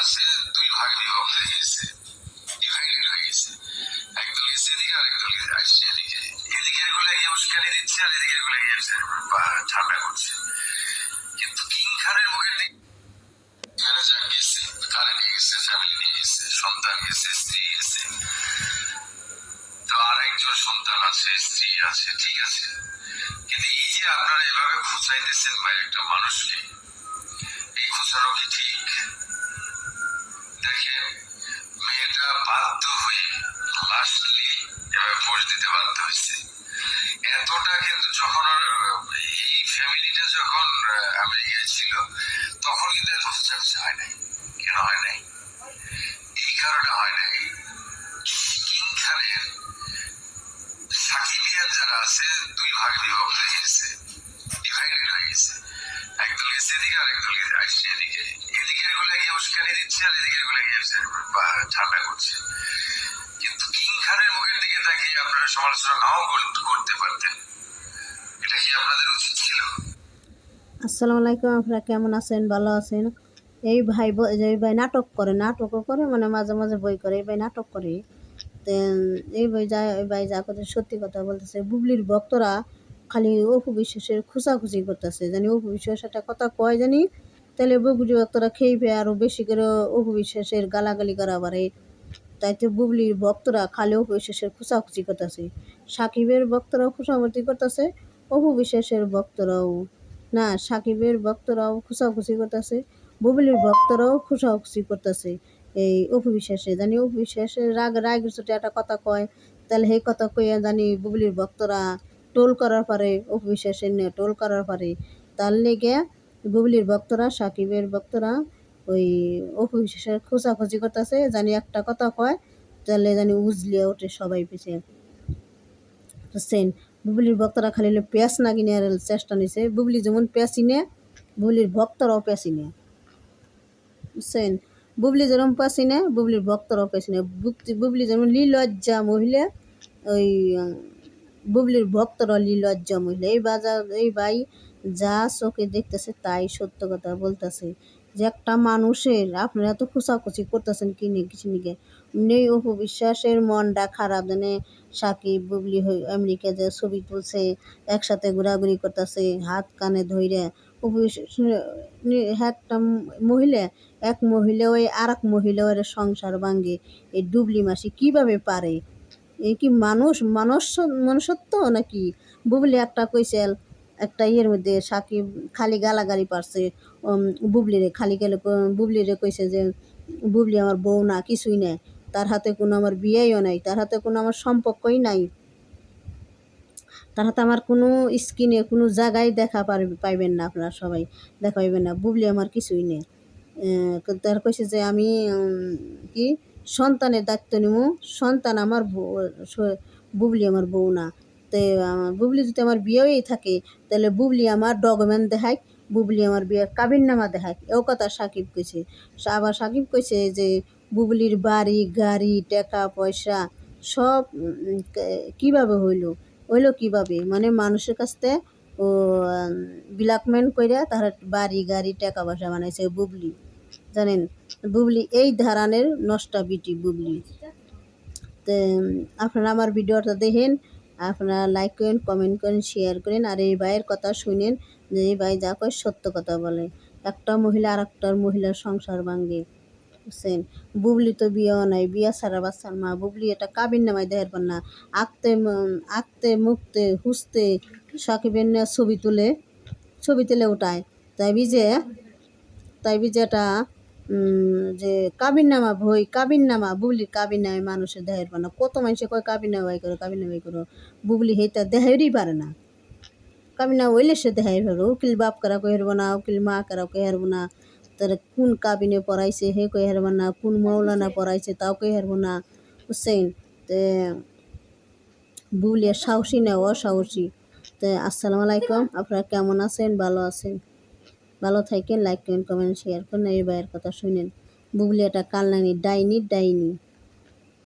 আছে, দুই ভাগে বিভক্ত হয়ে গেছে ডিভাইডেড হয়ে গেছে। একদল গেছে এদিকে আর একদল আসছে এদিকে। এদিকেরগুলো গিয়ে উস্কানি দিচ্ছে, আর এদিকেরগুলো গিয়ে ঠান্ডা করছে। কিন্তু কিং খানের মুখের দিকে সন্তান তো আর একজন সন্তান আছে, স্ত্রী আছে, ঠিক আছে। কিন্তু এই যে আপনারা এভাবে খুঁচাইতেছেন ভাই একটা মানুষকে, এই খোঁচানো কি ঠিক দেখেন মেয়েটা বাধ্য হয়ে লাস্টলি এভাবে পোস্ট দিতে বাধ্য হয়েছে। এতটা কিন্তু যখন এই ফ্যামিলিটা যখন আমেরিকায় ছিল, তখন কিন্তু এত খোঁচাখুচি হয় নাই। কেন হয় নাই? এই কারণে হয় নাই। কিং খানের সাকিবিয়ান যারা আছে, দুই ভাগে বিভক্ত হয়ে আপনারা আসসালামু আলাইকুম, আপনারা কেমন আছেন? ভালো আছেন? এই ভাই এই ভাই নাটক করে, নাটকও করে মানে মাঝে মাঝে বই করে, এই ভাই নাটক করে। এই ভাই যা এই ভাই যা কথা সত্যি কথা বলতেছে, বুবলির ভক্তরা খালি অপু বিশ্বাসের খুচাখুচি করতেছে। জানি অপু বিশ্বাস একটা কথা কয় জানি? তাহলে বুবলি ভক্তরা খেয়ে পেয়ে আরও বেশি করে অপু বিশ্বাসের গালাগালি করা পারে। তাই তো বুবলির ভক্তরা খালি অপু বিশ্বাসের খুচাখুচি করতেছে। সাকিবের ভক্তরাও খুচাখুচি করতেছে অপু বিশ্বাসের ভক্তরাও না, সাকিবের ভক্তরাও খুচাখুচি করতেছে, বুবলির ভক্তরাও খুচাখুচি করতেছে। এই অপু বিশ্বাসে জানি অপু বিশ্বাসের রাগ রাগ একটা কথা কয় তাহলে সেই কথা কইয়া জানি বুবলির ভক্তরা টোল করার পারে বিশ্বাসের নিয়ে টোল করার পারে, তার লেগে বুবলির ভক্তরা, সাকিবের ভক্তরা ওই বিশ্বাসের খোঁচাখুচি করতেছে, জানি একটা কথা কয়, তাহলে জানি উজলিয়ে ওঠে সবাই পিছিয়ে সেন বুবলির ভক্তরা খালি পেঁয়াজ না কিনে চেষ্টা নিছে। বুবলি যেমন পেঁয়াজি নেয় বুবলির ভক্তরাও পেঁয়াজি নেয় বুঝছেন বুবলি যেরকম পেঁয়াজি নেয় বুবলির ভক্তরাও পেঁয়াজি নেয় বুবলি- যেমন লীলজ্জা মহিলা, ওই বুবলির ভক্তরা লীলজ্জা মহিলা, এই বাজার, এই ভাই যা চোখে দেখতেছে তাই সত্য কথা বলতেছে। যে একটা মানুষের আপনারা এত খুচাখুচি করতেছেন কি নিয়ে, কিছু নিকে নেই অপু বিশ্বাসের মনটা খারাপ, জানে? সাকিব বুবলি হই, আমেরিকা যে ছবি তুলছে, একসাথে ঘোরাঘুরি করতেছে, হাত কানে ধইরে। একটা মহিলা, এক মহিলা ওই আর এক মহিলা সংসার ভাঙ্গে। এই ডুবলি মাসি কীভাবে পারে? কি মানুষ? মানুষ মনুষ্যত্ব নাকি? বুবলি একটা কইছিল, একটা ইয়ের মধ্যে সাকিব খালি গালাগালি পারছে। বুবলি রে খালি গেলে বুবলি রে কইছে যে, বুবলি আমার বউ না, কিছুই নাই। তার হাতে কোনো আমার বিয়েও নাই, তার হাতে কোনো আমার সম্পর্কই নাই। তার হাতে আমার কোনো স্কিনে, কোনো জায়গায় দেখা পাইবেন না আপনারা সবাই, দেখা পাইবেন না। বুবলি আমার কিছুই নেই। তার কইছে যে আমি কি সন্তানের দায়িত্ব নিব সন্তান আমার বুবলি আমার বউ না। তো, আমার বুবলি যদি আমার বিয়েই থাকে, তাহলে বুবলি আমার ডকুমেন্ট দেখায়, বুবলি আমার বিয়ের কাবিননামা দেখায়। এও কথা সাকিব কইছে। আবার সাকিব কইছে যে, বুবলির বাড়ি, গাড়ি, টাকা, পয়সা সব কীভাবে হইল? হইল কীভাবে? মানে মানুষের কাছ থেকে ও ব্ল্যাকমেল করে তার বাড়ি, গাড়ি, টাকা, পয়সা বানাইছে বুবলি। জানেন, বুবলি, এই ধারানের নষ্টা বিটি বুবলি। তো আপনারা আমার ভিডিওটা দেখেন, আপনারা লাইক করেন কমেন্ট করেন শেয়ার করেন, আর এই ভাইয়ের কথা শুনেন, যে এই ভাই যা কয় সত্য কথা বলে। একটা মহিলা আর একটার মহিলার সংসার ভাঙ্গে বুঝছেন? বুবলি তো বিয়েও নাই, বিয়া ছাড়া বাচ্চার মা, বুবলি এটা কাবিন নামাই দেহের পার না, আঁকতে আঁকতে, মুখতে হুসতে সাকিবের না ছবি তুলে ছবি তুলে ওঠায় তাই বিজে, তাই যেটা যে কাবিন নামা বই কাবিন নামা বুবলি কাবিন নামে মানুষের দেহের পারে না কত মানুষে কয় কাবিন নামাই করো কাবিন নামাই করো, বুবলি হেটা দেহেরই পারে না। কাবিন না হইলে সে দেহাই পারো উকিল বাপ করা কই হারবো না, উকিল মা করা কই হারবো না, তার কোন কাবিনে পড়াইছে, হে কই হারবো না, কোন মৌলানা পড়াইছে, তাও কই হারবো না। বুঝছেন তে বুবলি আর সাহসী না অসাহসী? তো আসসালামু আলাইকুম, আপনারা কেমন আছেন? ভালো আছেন? ভালো থাকেন লাইক করেন কমেন্ট শেয়ার করেন। এই ভাইয়ের কথা শুনেন। বুবলি এটা কাল নাইনি ডাইনি ডাইনি।